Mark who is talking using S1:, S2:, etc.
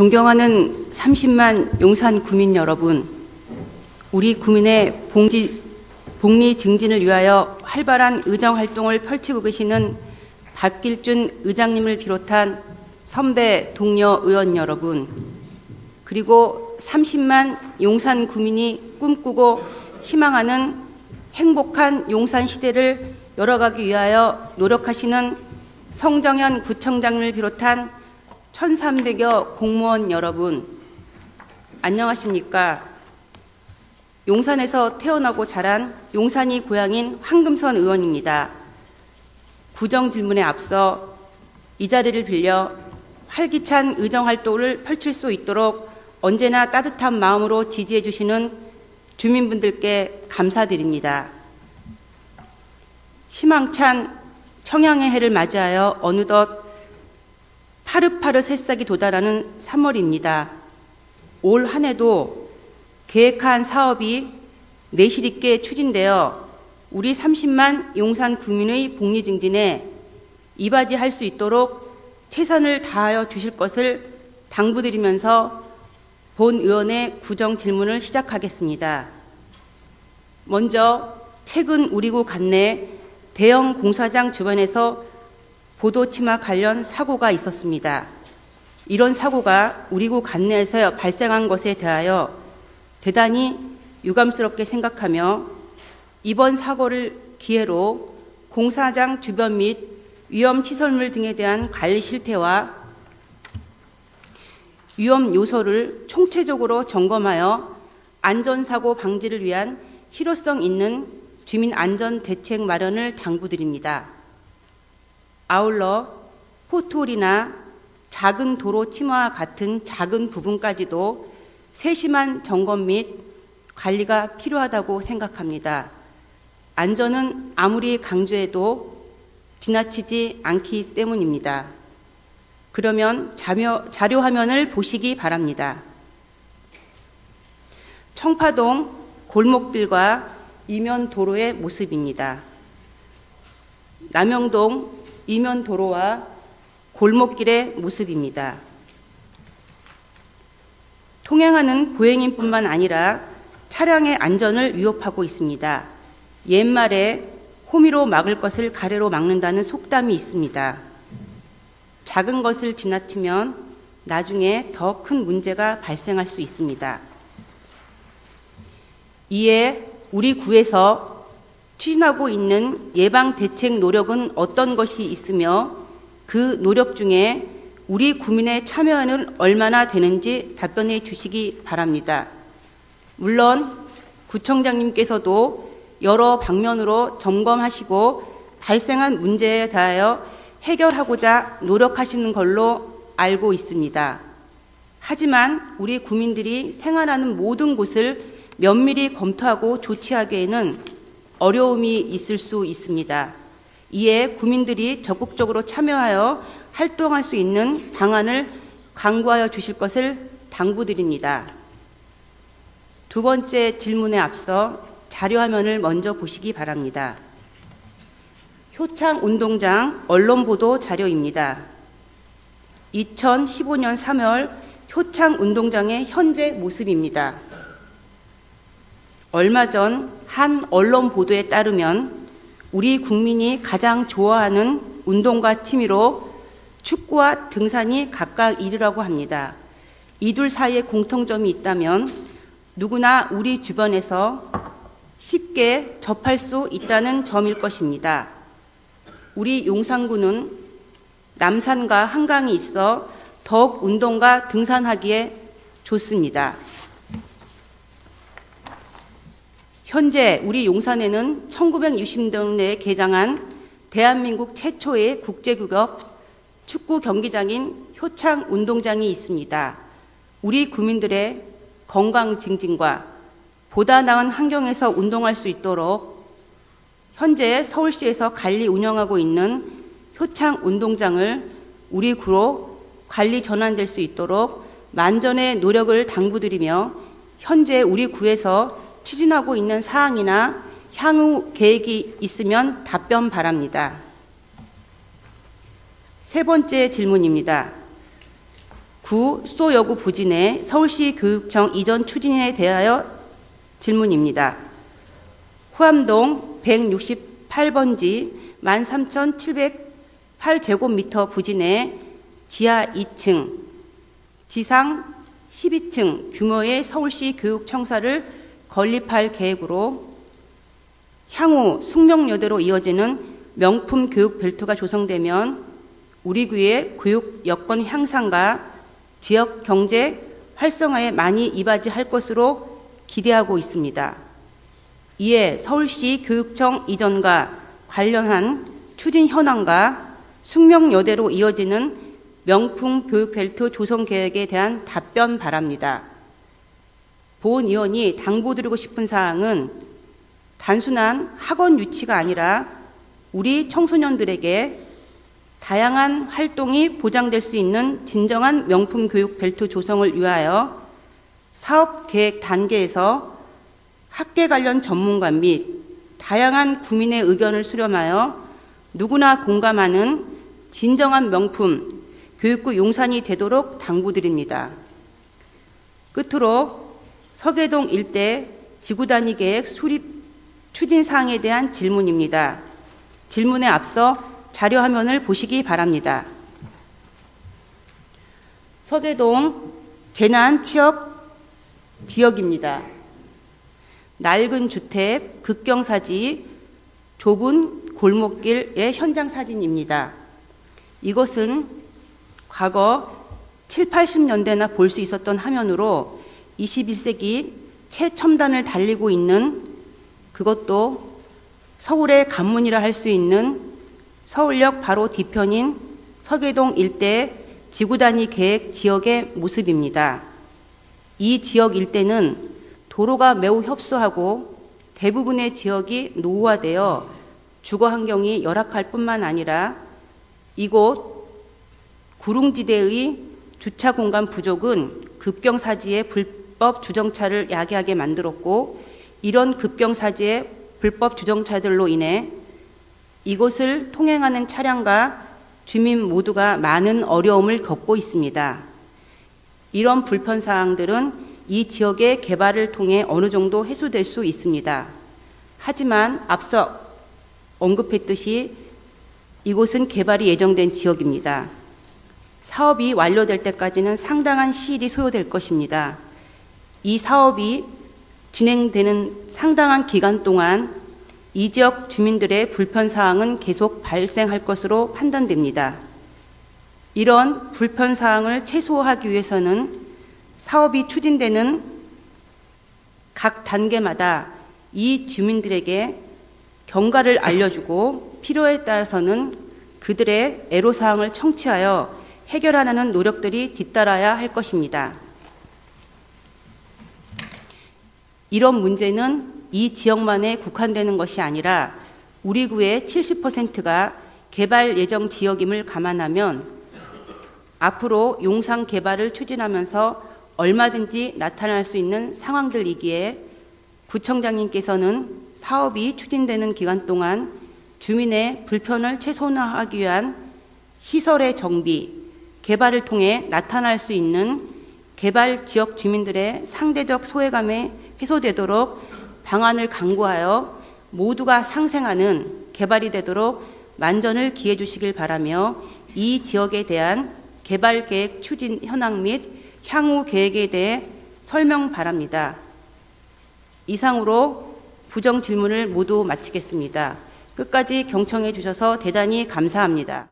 S1: 존경하는 30만 용산 구민 여러분, 우리 구민의 봉지, 복리 증진을 위하여 활발한 의정 활동을 펼치고 계시는 박길준 의장님을 비롯한 선배 동료 의원 여러분, 그리고 30만 용산 구민이 꿈꾸고 희망하는 행복한 용산 시대를 열어가기 위하여 노력하시는 성정현 구청장을 비롯한 1,300여 공무원 여러분, 안녕하십니까? 용산에서 태어나고 자란 용산이 고향인 황금선 의원입니다. 구정 질문에 앞서 이 자리를 빌려 활기찬 의정 활동을 펼칠 수 있도록 언제나 따뜻한 마음으로 지지해 주시는 주민분들께 감사드립니다. 희망찬 청양의 해를 맞이하여 어느덧 파릇파릇 새싹이 도달하는 3월입니다. 올 한 해도 계획한 사업이 내실 있게 추진되어 우리 30만 용산 구민의 복리 증진에 이바지할 수 있도록 최선을 다하여 주실 것을 당부드리면서 본 의원의 구정 질문을 시작하겠습니다. 먼저 최근 우리구 관내 대형 공사장 주변에서 보도 치마 관련 사고가 있었습니다. 이런 사고가 우리구 관내에서 발생한 것에 대하여 대단히 유감스럽게 생각하며 이번 사고를 기회로 공사장 주변 및 위험 시설물 등에 대한 관리 실태와 위험 요소를 총체적으로 점검하여 안전사고 방지를 위한 실효성 있는 주민 안전 대책 마련을 당부드립니다. 아울러 포토홀이나 작은 도로 침하와 같은 작은 부분까지도 세심한 점검 및 관리가 필요하다고 생각합니다. 안전은 아무리 강조해도 지나치지 않기 때문입니다. 그러면 자료, 자료 화면을 보시기 바랍니다. 청파동 골목들과 이면 도로의 모습입니다. 남영동 이면 도로와 골목길의 모습입니다. 통행하는 보행인뿐만 아니라 차량의 안전을 위협하고 있습니다. 옛말에 호미로 막을 것을 가래로 막는다는 속담이 있습니다. 작은 것을 지나치면 나중에 더 큰 문제가 발생할 수 있습니다. 이에 우리 구에서 추진하고 있는 예방 대책 노력은 어떤 것이 있으며 그 노력 중에 우리 구민의 참여는 얼마나 되는지 답변해 주시기 바랍니다. 물론 구청장님께서도 여러 방면으로 점검하시고 발생한 문제에 대하여 해결하고자 노력하시는 걸로 알고 있습니다. 하지만 우리 구민들이 생활하는 모든 곳을 면밀히 검토하고 조치하기에는 어려움이 있을 수 있습니다. 이에 구민들이 적극적으로 참여하여 활동할 수 있는 방안을 강구하여 주실 것을 당부드립니다. 두 번째 질문에 앞서 자료 화면을 먼저 보시기 바랍니다. 효창 운동장 언론 보도 자료입니다. 2015년 3월 효창 운동장의 현재 모습입니다. 얼마 전 한 언론 보도에 따르면 우리 국민이 가장 좋아하는 운동과 취미로 축구와 등산이 각각 1위라고 합니다. 이 둘 사이에 공통점이 있다면 누구나 우리 주변에서 쉽게 접할 수 있다는 점일 것입니다. 우리 용산구는 남산과 한강이 있어 더욱 운동과 등산하기에 좋습니다. 현재 우리 용산에는 1960년대에 개장한 대한민국 최초의 국제규격 축구 경기장인 효창 운동장이 있습니다. 우리 구민들의 건강 증진과 보다 나은 환경에서 운동할 수 있도록 현재 서울시에서 관리 운영하고 있는 효창 운동장을 우리 구로 관리 전환될 수 있도록 만전의 노력을 당부드리며 현재 우리 구에서 추진하고 있는 사항이나 향후 계획이 있으면 답변 바랍니다. 세 번째 질문입니다. 구 수도여고 부진의 서울시 교육청 이전 추진에 대하여 질문입니다. 후암동 168번지 13,708제곱미터 부진의 지하 2층, 지상 12층 규모의 서울시 교육청사를 건립할 계획으로 향후 숙명여대로 이어지는 명품 교육 벨트가 조성되면 우리 구의 교육 여건 향상과 지역 경제 활성화에 많이 이바지할 것으로 기대하고 있습니다. 이에 서울시 교육청 이전과 관련한 추진 현황과 숙명여대로 이어지는 명품 교육 벨트 조성 계획에 대한 답변 바랍니다. 보은 의원이 당부드리고 싶은 사항은 단순한 학원 유치가 아니라 우리 청소년들에게 다양한 활동이 보장될 수 있는 진정한 명품 교육 벨트 조성을 위하여 사업 계획 단계에서 학계 관련 전문가 및 다양한 국민의 의견을 수렴하여 누구나 공감하는 진정한 명품 교육부 용산이 되도록 당부드립니다. 끝으로 서계동 일대 지구단위 계획 수립 추진 사항에 대한 질문입니다. 질문에 앞서 자료 화면을 보시기 바랍니다. 서계동 재난 지역 지역입니다. 낡은 주택, 극경사지, 좁은 골목길의 현장 사진입니다. 이것은 과거 7, 80년대나 볼 수 있었던 화면으로 21세기 최첨단을 달리고 있는 그것도 서울의 관문이라 할 수 있는 서울역 바로 뒤편인 서계동 일대 지구단위 계획 지역의 모습입니다. 이 지역 일대는 도로가 매우 협소하고 대부분의 지역이 노후화되어 주거 환경이 열악할 뿐만 아니라 이곳 구릉지대의 주차 공간 부족은 급경사지의 불 법 주정차를 야기하게 만들었고 이런 급경사지의 불법 주정차들로 인해 이곳을 통행하는 차량과 주민 모두가 많은 어려움을 겪고 있습니다. 이런 불편 사항들은 이 지역의 개발을 통해 어느 정도 해소될 수 있습니다. 하지만 앞서 언급했듯이 이곳은 개발이 예정된 지역입니다. 사업이 완료될 때까지는 상당한 시일이 소요될 것입니다. 이 사업이 진행되는 상당한 기간 동안 이 지역 주민들의 불편 사항은 계속 발생할 것으로 판단됩니다. 이런 불편 사항을 최소화하기 위해서는 사업이 추진되는 각 단계마다 이 주민들에게 경과를 알려주고 필요에 따라서는 그들의 애로사항을 청취하여 해결하는 노력들이 뒤따라야 할 것입니다. 이런 문제는 이 지역만에 국한되는 것이 아니라 우리 구의 70%가 개발 예정 지역임을 감안하면 앞으로 용상 개발을 추진하면서 얼마든지 나타날 수 있는 상황들이기에 구청장님께서는 사업이 추진되는 기간 동안 주민의 불편을 최소화하기 위한 시설의 정비, 개발을 통해 나타날 수 있는 개발 지역 주민들의 상대적 소외감에 해소되도록 방안을 강구하여 모두가 상생하는 개발이 되도록 만전을 기해 주시길 바라며 이 지역에 대한 개발 계획 추진 현황 및 향후 계획에 대해 설명 바랍니다. 이상으로 부정 질문을 모두 마치겠습니다. 끝까지 경청해 주셔서 대단히 감사합니다.